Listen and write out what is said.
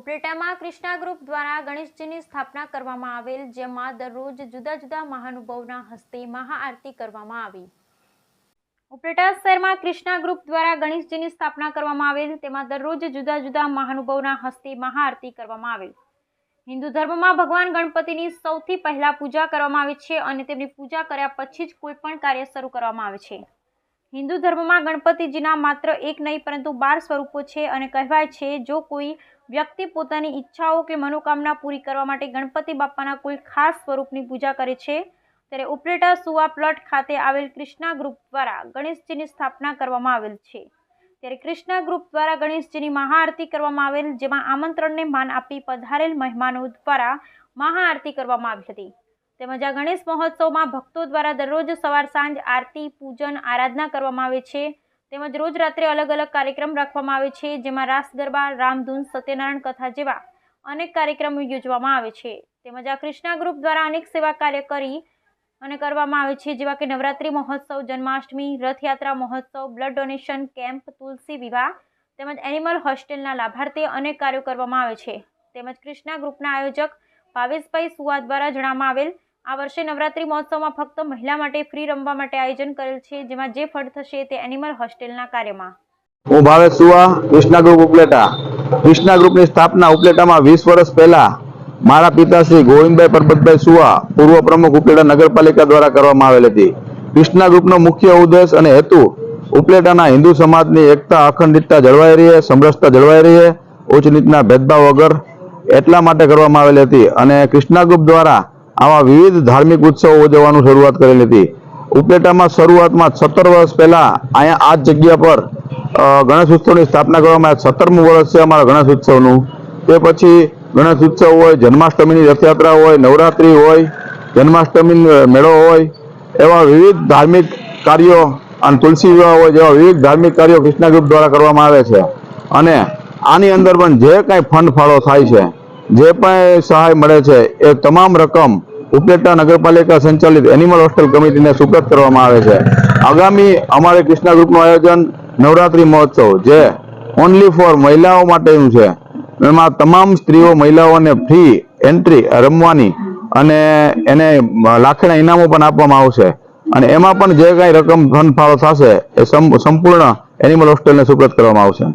ઉપલેટામાં Krishna group દ્વારા ગણેશજીની સ્થાપના કરવામાં આવેલ, જેમાં દરરોજ જુદા જુદા મહાનુભાવના હસ્તે મહાઆરતી કરવામાં આવી. ઉપલેટા શહેરમાં કૃષ્ણા ગ્રુપ દ્વારા ગણેશજીની સ્થાપના કરવામાં આવેલ, તેમાં દરરોજ જુદા જુદા મહાનુભાવના હસ્તે મહાઆરતી કરવામાં આવેલ. હિન્દુ ધર્મમાં ભગવાન ગણપતિની સૌથી પહેલા પૂજા કરવામાં આવે છે અને તેમની પૂજા કર્યા પછી જ કોઈ પણ કાર્ય શરૂ કરવામાં આવે છે. હિન્દુ ધર્મમાં ગણપતિજીના માત્ર એક નહીં, પરંતુ બાર સ્વરૂપો છે અને કહેવાય છે, જો કોઈ વ્યક્તિ પોતાની ઈચ્છાઓ કે મનોકામના પૂરી કરવા માટે ગણપતિ બાપાના કોઈ ખાસ સ્વરૂપની પૂજા કરે છે, ત્યારે ઉપરેટા સુવા પ્લોટ ખાતે આવેલ કૃષ્ણા ગ્રુપ દ્વારા ગણેશજીની સ્થાપના કરવામાં આવેલ છે. ત્યારે કૃષ્ણા ગ્રુપ દ્વારા ગણેશજીની મહાઆરતી કરવામાં આવેલ, જેમાં આમંત્રણને માન આપી પધારેલ મહેમાનો દ્વારા મહાઆરતી કરવામાં આવી હતી. તેમજ આ ગણેશ મહોત્સવમાં ભક્તો દ્વારા દરરોજ સવાર સાંજ આરતી, પૂજન, આરાધના કરવામાં આવે છે. તેમજ રોજ રાત્રે અલગ અલગ કાર્યક્રમ રાખવામાં આવે છે, જેમાં રાસ ગરબા, રામધૂન, સત્યનારાયણ કથા જેવા અનેક કાર્યક્રમો યોજવામાં આવે છે. તેમજ આ કૃષ્ણા ગ્રુપ દ્વારા અનેક સેવા કાર્ય કરી અને કરવામાં આવે છે, જેવા કે નવરાત્રિ મહોત્સવ, જન્માષ્ટમી, રથયાત્રા મહોત્સવ, blood donation camp, Tulsi Vivah તેમજ એનિમલ હોસ્ટેલના લાભાર્થે અનેક કાર્યો કરવામાં આવે છે. તેમજ કૃષ્ણા ગ્રુપના આયોજક ભાવેશભાઈ સુવા દ્વારા જણાવવામાં આવેલ આ વર્ષે નવરાત્રી મહોત્સવમાં ફક્ત મહિલા માટે ફ્રી રમવા માટે આયોજન કરેલ છે, જેમાં જે ફળ થશે તે એનિમલ હોસ્ટેલના કાર્યમાં. હું ભાવેશ સુવા, કૃષ્ણા ગ્રુપ ઉપલેટા. કૃષ્ણા ગ્રુપની સ્થાપના ઉપલેટામાં વીસ વર્ષ પહેલા મારા પિતાશ્રી ગોવિંદભાઈ પરબતભાઈ સુવા, પૂર્વ પ્રમુખ ઉપલેટા નગરપાલિકા દ્વારા કરવામાં આવેલ હતી. કૃષ્ણા ગ્રુપનો મુખ્ય ઉદ્દેશ અને હેતુ ઉપલેટાના હિન્દુ સમાજની એકતા, અખંડિતતા જળવાઈ રહે, સમરસતા જળવાઈ રહે, ઉચ્ચ નીચના ભેદભાવ વગર એટલા માટે કરવામાં આવેલી હતી. અને કૃષ્ણા ગ્રુપ દ્વારા આવા વિવિધ ધાર્મિક ઉત્સવો ઉજવવાનું શરૂઆત કરેલી હતી. ઉપલેટામાં શરૂઆતમાં સત્તર વર્ષ પહેલાં અહીંયા આ જ જગ્યા પર ગણેશ ઉત્સવની સ્થાપના કરવામાં આવી સત્તરમું વર્ષ છે અમારા ગણેશ ઉત્સવનું. તે પછી ગણેશ ઉત્સવ હોય, જન્માષ્ટમીની રથયાત્રા હોય, નવરાત્રિ હોય જન્માષ્ટમી મેળો હોય, એવા વિવિધ ધાર્મિક કાર્યો અને તુલસી વિવાહ હોય, જેવા વિવિધ ધાર્મિક કાર્યો કૃષ્ણા ગ્રુપ દ્વારા કરવામાં આવે છે. અને આની અંદર પણ જે કાંઈ ફંડ ફાળો થાય છે, જે પણ સહાય મળે છે, એ તમામ રકમ ઉપલેટા નગરપાલિકા સંચાલિત એનિમલ હોસ્ટેલ કમિટીને સુપ્રત કરવામાં આવે છે. આગામી અમારે કૃષ્ણા ગ્રુપનું આયોજન નવરાત્રિ મહોત્સવ, જે ઓનલી ફોર મહિલાઓ માટેનું છે. એમાં તમામ સ્ત્રીઓ મહિલાઓને ફ્રી એન્ટ્રી રમવાની અને એને લાખેણા ઇનામો પણ આપવામાં આવશે. અને એમાં પણ જે કાંઈ રકમ ધન ફાળો થશે, એ સંપૂર્ણ એનિમલ હોસ્ટેલને સુપ્રત કરવામાં આવશે.